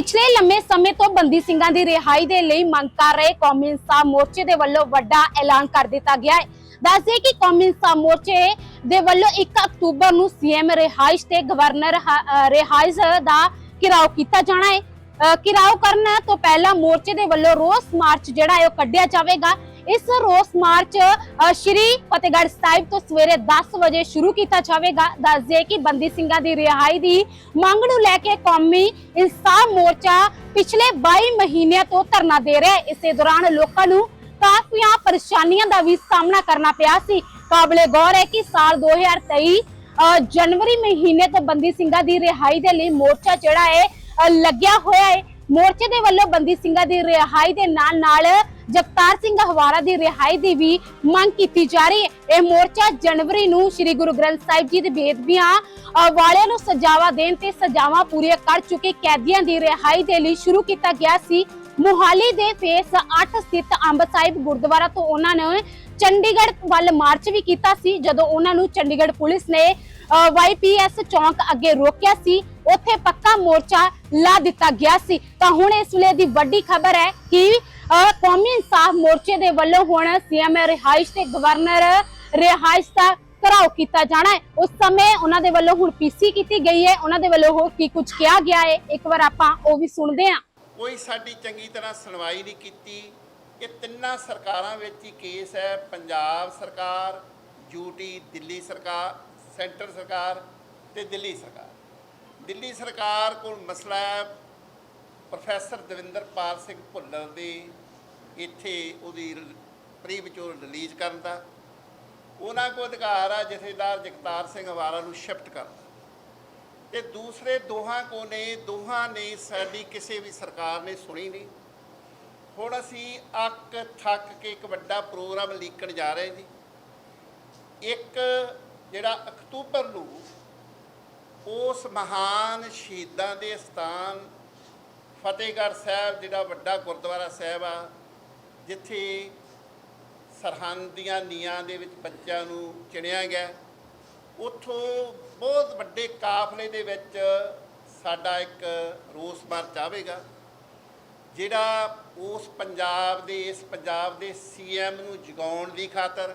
ਪਿਛਲੇ ਲੰਮੇ ਸਮੇਂ ਤੋਂ ਬੰਦੀ ਸਿੰਘਾਂ ਦੀ ਰਿਹਾਈ ਦੇ ਲਈ ਮੰਗ ਕਰ ਰਹੇ ਕੌਮੀ ਇਨਸਾਫ ਮੋਰਚੇ ਦੇ ਵੱਲੋਂ ਵੱਡਾ ਐਲਾਨ ਕਰ ਦਿੱਤਾ ਗਿਆ ਹੈ। ਦੱਸਦੇ ਕਿ ਕੌਮੀ ਇਨਸਾਫ ਮੋਰਚੇ ਦੇ ਵੱਲੋਂ 1 ਅਕਤੂਬਰ ਨੂੰ ਸੀਐਮ ਰਿਹਾਇਸ਼ ਤੇ ਗਵਰਨਰ ਰਿਹਾਇਸ਼ ਦਾ ਘਿਰਾਓ ਕੀਤਾ ਜਾਣਾ ਹੈ। ਘਿਰਾਓ ਕਰਨ ਤੋਂ ਪਹਿਲਾਂ ਮੋਰਚੇ ਦੇ ਵੱਲੋਂ ਰੋਸ ਮਾਰਚ ਜਿਹੜਾ ਹੈ ਉਹ ਕੱਢਿਆ ਜਾਵੇਗਾ। ਇਸ ਰੋਸ ਮਾਰਚ ਸ਼੍ਰੀ ਫਤਿਹਗੜ੍ਹ ਸਾਹਿਬ ਤੋਂ ਸਵੇਰੇ 10 ਵਜੇ ਸ਼ੁਰੂ ਕੀਤਾ ਜਾਵੇਗਾ। ਦੱਸਦੇ ਕਿ ਬੰਦੀ ਸਿੰਘਾਂ ਦੀ ਰਿਹਾਈ ਦੀ ਮੰਗ ਨੂੰ ਲੈ ਕੇ ਕੌਮੀ ਇਨਸਾਫ ਮੋਰਚਾ ਪਿਛਲੇ 22 ਮਹੀਨਿਆਂ ਤੋਂ ਧਰਨਾ ਦੇ ਰਿਹਾ ਹੈ। ਇਸੇ ਦੌਰਾਨ ਲੋਕਾਂ ਨੂੰ ਕਾਫੀਆਂ ਪਰੇਸ਼ਾਨੀਆਂ ਦਾ ਵੀ ਸਾਹਮਣਾ ਕਰਨਾ ਪਿਆ ਸੀ। ਕਾਬਲੇ ਗੌਰ ਹੈ ਕਿ ਸਾਲ 2023 ਅ, ਜਨਵਰੀ ਮਹੀਨੇ ਤੋਂ ਬੰਦੀ ਸਿੰਘਾਂ ਦੀ ਰਿਹਾਈ ਦੇ ਲਈ ਮੋਰਚਾ ਜਿਹੜਾ ਹੈ ਲੱਗਿਆ ਹੋਇਆ ਹੈ। ਮੋਰਚੇ ਦੇ ਵੱਲੋਂ ਬੰਦੀ ਸਿੰਘਾਂ ਦੀ ਰਿਹਾਈ ਦੇ ਨਾਲ ਨਾਲ ਜਗਤਾਰ ਸਿੰਘ ਹਵਾਰਾ ਦੀ ਰਿਹਾਈ ਦੀ ਵੀ ਮੰਗ ਕੀਤੀ ਜਾ ਰਹੀ ਹੈ। ਇਹ ਮੋਰਚਾ ਜਨਵਰੀ ਨੂੰ ਸ੍ਰੀ ਗੁਰੂ ਗ੍ਰੰਥ ਸਾਹਿਬ ਜੀ ਦੇ ਬੇਦਬੀਆਂ ਵਾਲਿਆਂ ਨੂੰ ਸਜ਼ਾਵਾ ਦੇਣ ਤੇ ਸਜ਼ਾਵਾਂ ਪੂਰੀਆਂ ਕਰ ਚੁੱਕੇ ਕੈਦੀਆਂ ਦੀ ਰਿਹਾਈ ਦੇ ਲਈ ਸ਼ੁਰੂ ਕੀਤਾ ਗਿਆ ਸੀ। ਮੁਹਾਲੀ ਦੇ ਫੇਸ 8 ਸਥਿਤ ਅੰਬ ਸਾਹਿਬ ਗੁਰਦੁਆਰਾ ਤੋਂ ਉਹਨਾਂ ਨੇ ਚੰਡੀਗੜ੍ਹ ਵੱਲ ਮਾਰਚ ਵੀ ਕੀਤਾ ਸੀ। ਜਦੋਂ ਉਹਨਾਂ ਨੂੰ ਚੰਡੀਗੜ੍ਹ ਪੁਲਿਸ ਨੇ ਵਾਈਪੀਐਸ ਚੌਂਕ ਅੱਗੇ ਰੋਕਿਆ ਸੀ, ਉੱਥੇ ਪੱਕਾ ਮੋਰਚਾ ਲਾ ਦਿੱਤਾ ਗਿਆ ਸੀ। ਤਾਂ ਹੁਣ ਇਸ ਵੇਲੇ ਦੀ ਵੱਡੀ ਖਬਰ ਹੈ ਕਿ ਕੌਮੀ ਇਨਸਾਫ ਮੋਰਚੇ ਦੇ ਵੱਲੋਂ ਹੁਣ ਸੀਐਮ ਰਿਹਾਇਸ਼ ਤੇ ਗਵਰਨਰ ਰਿਹਾਇਸ਼ ਦਾ ਘਰਾਓ ਕੀਤਾ ਜਾਣਾ ਹੈ। ਉਸ ਸਮੇਂ ਉਹਨਾਂ ਦੇ ਵੱਲੋਂ ਹੁਣ ਪੀਸੀ ਕੀਤੀ ਗਈ ਹੈ। ਉਹਨਾਂ ਦੇ ਵੱਲੋਂ ਹੋਰ ਕੀ ਕੁਝ ਕਿਹਾ ਗਿਆ ਹੈ, ਇੱਕ ਵਾਰ ਆਪਾਂ ਉਹ ਵੀ ਸੁਣਦੇ ਹਾਂ। ਕੋਈ ਸਾਡੀ ਚੰਗੀ ਤਰ੍ਹਾਂ ਸੁਣਵਾਈ ਨਹੀਂ ਕੀਤੀ। ਇਹ ਤਿੰਨਾਂ ਸਰਕਾਰਾਂ ਵਿੱਚ ਹੀ ਕੇਸ ਹੈ। ਪੰਜਾਬ ਸਰਕਾਰ ਯੂਟੀ ਦਿੱਲੀ ਸਰਕਾਰ। ਸੈਂਟਰ ਸਰਕਾਰ ਤੇ ਦਿੱਲੀ ਸਰਕਾਰ। ਦਿੱਲੀ ਸਰਕਾਰ ਕੋਲ ਮਸਲਾ ਹੈ ਪ੍ਰੋਫੈਸਰ ਦਵਿੰਦਰਪਾਲ ਸਿੰਘ ਭੁੱਲਰ ਦੀ ਇੱਥੇ ਉਹਦੀ ਪ੍ਰੀ ਵਿਚੋਰ ਰਿਲੀਜ਼ ਕਰਨ ਦਾ। ਉਹਨਾਂ ਕੋਲ ਅਧਿਕਾਰ ਆ ਜਥੇਦਾਰ ਜਗਤਾਰ ਸਿੰਘ ਹਵਾਰਾ ਨੂੰ ਸ਼ਿਫਟ ਕਰਨ ਦਾ। ਤੇ ਦੂਸਰੇ ਦੋਹਾਂ ਕੋ ਨੇ, ਦੋਹਾਂ ਨੇ ਸਾਡੀ ਕਿਸੇ ਵੀ ਸਰਕਾਰ ਨੇ ਸੁਣੀ ਨਹੀਂ। ਹੁਣ ਅਸੀਂ ਅੱਕ ਥੱਕ ਕੇ ਇੱਕ ਵੱਡਾ ਪ੍ਰੋਗਰਾਮ ਲੀਕਣ ਜਾ ਰਹੇ ਜੀ। ਇੱਕ ਜਿਹੜਾ ਅਕਤੂਬਰ ਨੂੰ ਉਸ ਮਹਾਨ ਸ਼ਹੀਦਾਂ ਦੇ ਸਥਾਨ ਫਤਿਹਗੜ੍ਹ ਸਾਹਿਬ, ਜਿਹੜਾ ਵੱਡਾ ਗੁਰਦੁਆਰਾ ਸਾਹਿਬ ਆ, ਜਿੱਥੇ ਸਰਹੰਦ ਦੀਆਂ ਨੀਆਂ ਦੇ ਵਿੱਚ ਬੱਚਿਆਂ ਨੂੰ ਚਿਣਿਆ ਗਿਆ। ਉੱਥੋਂ ਬਹੁਤ ਵੱਡੇ ਕਾਫਲੇ ਦੇ ਵਿੱਚ ਸਾਡਾ ਇੱਕ ਰੋਸ ਮਾਰਚ ਆਵੇਗਾ, ਜਿਹੜਾ ਉਸ ਪੰਜਾਬ ਦੇ, ਇਸ ਪੰਜਾਬ ਦੇ ਸੀਐਮ ਨੂੰ ਜਗਾਉਣ ਦੀ ਖਾਤਰ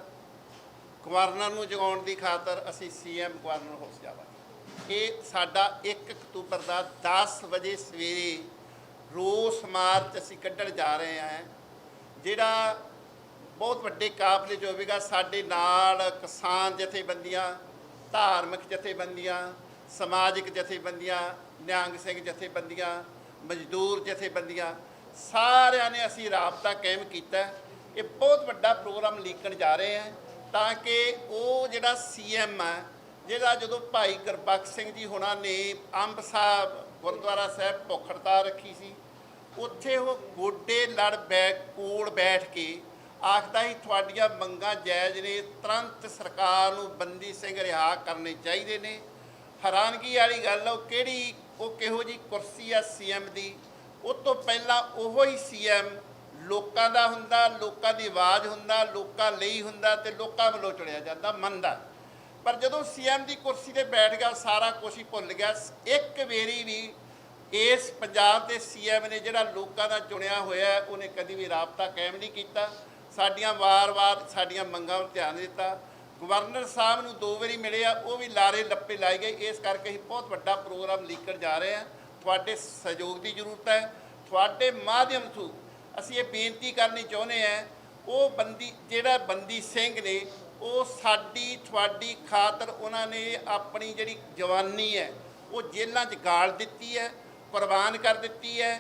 ਗਵਰਨਰ ਨੂੰ ਜਗਾਉਣ ਦੀ ਖਾਤਰ ਅਸੀਂ ਸੀਐਮ ਗਵਰਨਰ ਹਾਊਸ ਜਾਵਾਂਗੇ। ਇਹ ਸਾਡਾ 1 ਅਕਤੂਬਰ ਦਾ 10 ਵਜੇ ਸਵੇਰੇ ਰੋਸ ਮਾਰਚ ਅਸੀਂ ਕੱਢਣ ਜਾ ਰਹੇ ਹਾਂ, ਜਿਹੜਾ ਬਹੁਤ ਵੱਡੇ ਕਾਫਲੇ 'ਚ ਹੋਵੇਗਾ, ਸਾਡੇ ਨਾਲ ਕਿਸਾਨ ਜਥੇਬੰਦੀਆਂ, ਧਾਰਮਿਕ ਜਥੇਬੰਦੀਆਂ, ਸਮਾਜਿਕ ਜਥੇਬੰਦੀਆਂ, ਨਿਹੰਗ ਸਿੰਘ ਜਥੇਬੰਦੀਆਂ, ਮਜ਼ਦੂਰ ਜਥੇਬੰਦੀਆਂ, ਸਾਰਿਆਂ ਨੇ ਅਸੀਂ ਰਾਬਤਾ ਕਾਇਮ ਕੀਤਾ। ਇਹ ਬਹੁਤ ਵੱਡਾ ਪ੍ਰੋਗਰਾਮ ਲੀਕਣ ਜਾ ਰਹੇ ਹਾਂ। ਤਾਂ ਕਿ ਉਹ ਜਿਹੜਾ ਸੀਐਮ ਹੈ, ਜਿਹਦਾ ਜਦੋਂ ਭਾਈ ਗੁਰਬਖਸ਼ ਸਿੰਘ ਜੀ ਹੋਣਾ ਨੇ ਅੰਬ ਸਾਹਿਬ, ਗੁਰਦੁਆਰਾ ਸਾਹਿਬ ਭੁੱਖ ਹੜਤਾਲ ਰੱਖੀ ਸੀ, ਉੱਥੇ ਉਹ ਗੋਡੇ ਲੜ ਬੈ, ਕੋਲ ਬੈਠ ਕੇ ਆਖਦਾ ਹੀ ਤੁਹਾਡੀਆਂ ਮੰਗਾਂ ਜਾਇਜ਼ ਨੇ, ਤੁਰੰਤ ਸਰਕਾਰ ਨੂੰ ਬੰਦੀ ਸਿੰਘ ਰਿਹਾ ਕਰਨੇ ਚਾਹੀਦੇ ਨੇ। ਹੈਰਾਨਗੀ ਵਾਲੀ ਗੱਲ ਉਹ ਕਿਹੜੀ, ਉਹ ਕਿਹੋ ਜੀ ਕੁਰਸੀ ਆ ਸੀਐਮ ਦੀ? ਉਹ ਤੋਂ ਪਹਿਲਾਂ ਉਹੋ ਹੀ ਸੀਐਮ ਲੋਕਾਂ ਦਾ ਹੁੰਦਾ, ਲੋਕਾਂ ਦੀ ਆਵਾਜ਼ ਹੁੰਦਾ, ਲੋਕਾਂ ਲਈ ਹੁੰਦਾ ਤੇ ਲੋਕਾਂ ਵੱਲੋਂ ਚੁਣਿਆ ਜਾਂਦਾ, ਮੰਨਦਾ। ਪਰ ਜਦੋਂ ਸੀਐਮ ਦੀ ਕੁਰਸੀ ਤੇ ਬੈਠ ਗਿਆ, ਸਾਰਾ ਕੁਝ ਹੀ ਭੁੱਲ ਗਿਆ। ਇੱਕ ਵੇਰੀ ਵੀ ਇਸ ਪੰਜਾਬ ਦੇ ਸੀਐਮ ਨੇ ਜਿਹੜਾ ਲੋਕਾਂ ਦਾ ਚੁਣਿਆ ਹੋਇਆ, ਉਹਨੇ ਕਦੀ ਵੀ ਰਾਬਤਾ ਕਾਇਮ ਨਹੀਂ ਕੀਤਾ। ਸਾਡੀਆਂ ਵਾਰ-ਵਾਰ ਸਾਡੀਆਂ ਮੰਗਾਂ ਵੱਲ ਧਿਆਨ ਦਿੱਤਾ। ਗਵਰਨਰ ਸਾਹਿਬ ਨੂੰ ਦੋ ਵਾਰੀ ਮਿਲੇ ਆ, ਉਹ ਵੀ ਲਾਰੇ ਲੱਪੇ ਲਾਏ ਗਏ। ਇਸ ਕਰਕੇ ਅਸੀਂ ਬਹੁਤ ਵੱਡਾ ਪ੍ਰੋਗਰਾਮ ਲੀਕਰ ਜਾ ਰਹੇ ਹਾਂ ਤੁਹਾਡੇ ਸਹਿਯੋਗ ਦੀ ਜ਼ਰੂਰਤ ਹੈ। ਤੁਹਾਡੇ ਮਾਧਿਅਮ ਤੋਂ ਅਸੀਂ ਇਹ ਬੇਨਤੀ ਕਰਨੀ ਚਾਹੁੰਦੇ ਹਾਂ, ਉਹ ਬੰਦੀ, ਜਿਹੜਾ ਬੰਦੀ ਸਿੰਘ ਨੇ, ਉਹ ਸਾਡੀ, ਤੁਹਾਡੀ ਖਾਤਰ ਉਹਨਾਂ ਨੇ ਆਪਣੀ ਜਿਹੜੀ ਜਵਾਨੀ ਹੈ, ਉਹ ਜੇਲ੍ਹਾਂ 'ਚ ਗਾਲ ਦਿੱਤੀ ਹੈ ਪ੍ਰਵਾਨ ਕਰ ਦਿੱਤੀ ਹੈ